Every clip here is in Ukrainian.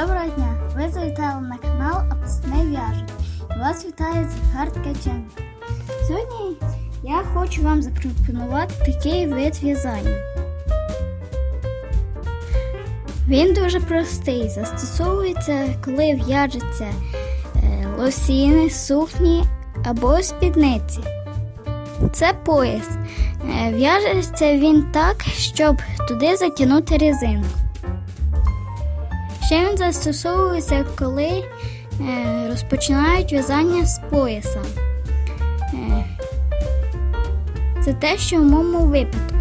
Доброго дня! Ви завітали на канал Апсне В'яже. Вас вітає Захар Ткаченко. Сьогодні я хочу вам запропонувати такий вид в'язання. Він дуже простий, застосовується, коли в'яжеться е, лосіни, сукні або спідниці. Це пояс. Е, В'яжеться він так, щоб туди затягнути резинку. Ще він застосовується, коли е, розпочинають в'язання з пояса. Е, це те, що в моєму випадку.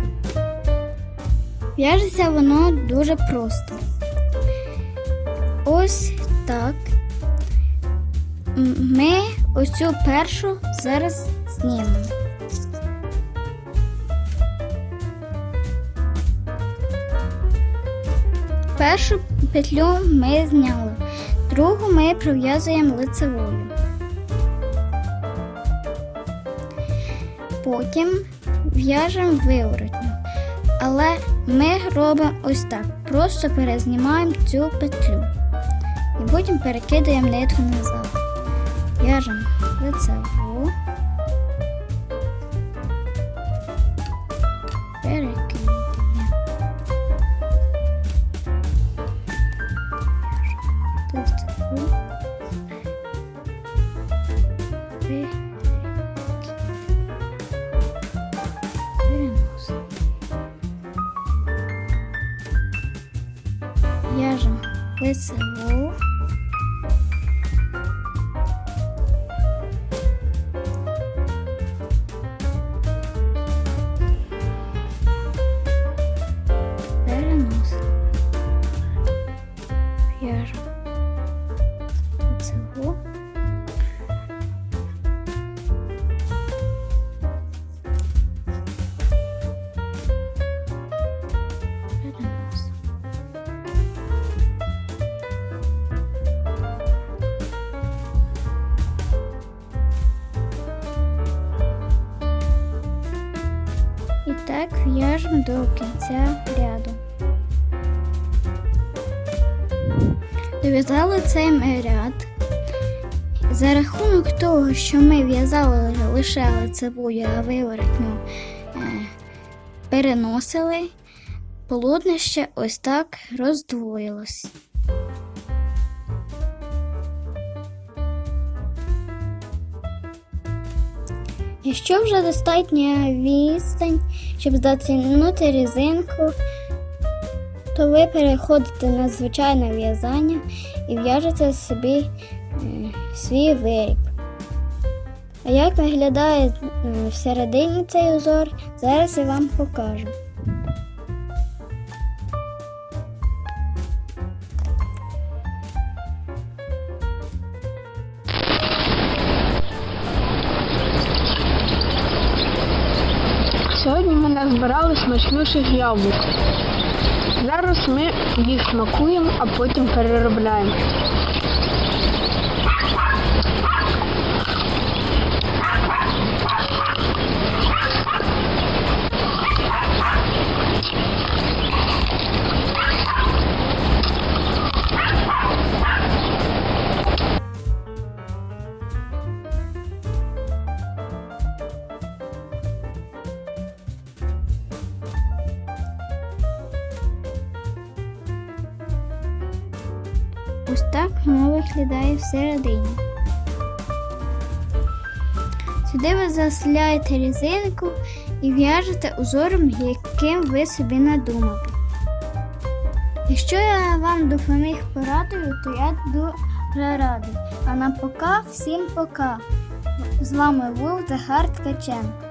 В'яжеться воно дуже просто. Ось так. Ми ось цю першу зараз знімемо. Першу петлю ми зняли, другу ми пров'язуємо лицевою. Потім в'яжемо виворотню. Але ми робимо ось так. Просто перезнімаємо цю петлю. І потім перекидаємо нитку назад. В'яжемо лицеву. Пе- Переносимо. В'яжемо лицеву. Переносимо. В'яжемо лицеву. В'яжемо до кінця ряду. Дов'язали цей ряд. За рахунок того, що ми в'язали лише лицевою, а виворотню е, переносили, полотнище ось так роздвоїлось. Якщо вже достатня відстань, щоб затягнути різинку, то ви переходите на звичайне в'язання і в'яжете собі е, свій виріб. А як виглядає всередині цей узор, зараз я вам покажу. Назбирали смачніших яблук. Зараз ми їх смакуємо, а потім переробляємо. Ось так воно виглядає всередині. Сюди ви заселяєте резинку і в'яжете узором, яким ви собі надумали. Якщо я вам допоміг порадою, то я дуже радий. А на пока всім пока. З вами був Захар Ткаченко.